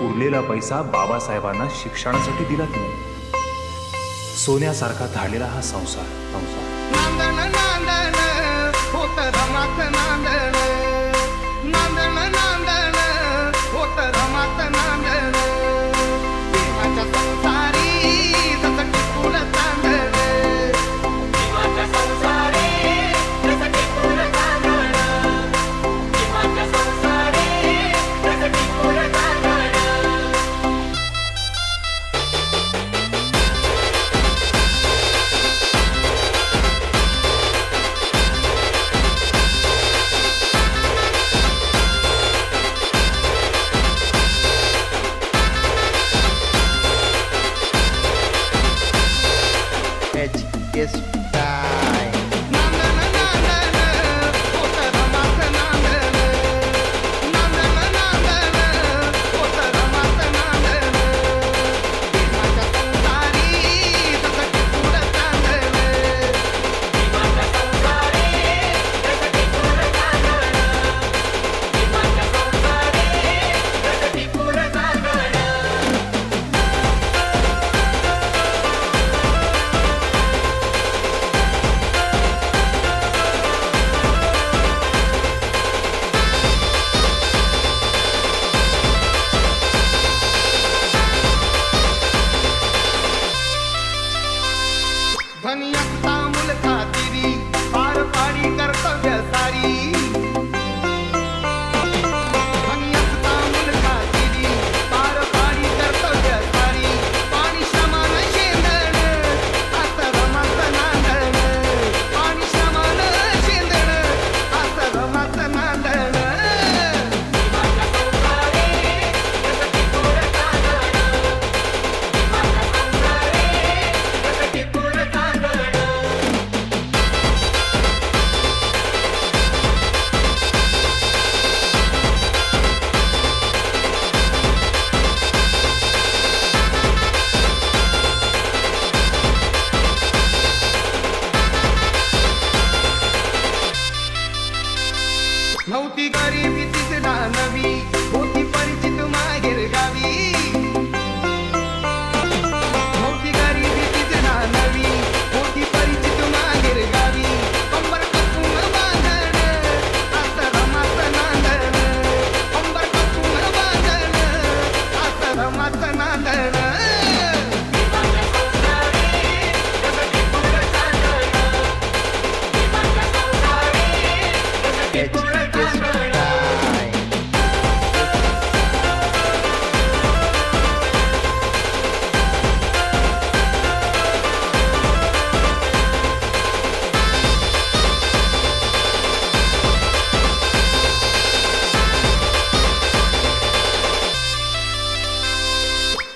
उरलेला पैसा बाबासाहेबांना शिक्षणासाठी दिला नाही सोन्यासारखा धाडलेला हा संसार. संसार. नांदण नांदण होत रमात नांदण.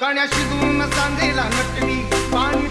कण्या शिजून सांजेला नटली. पाणी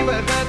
Shiva.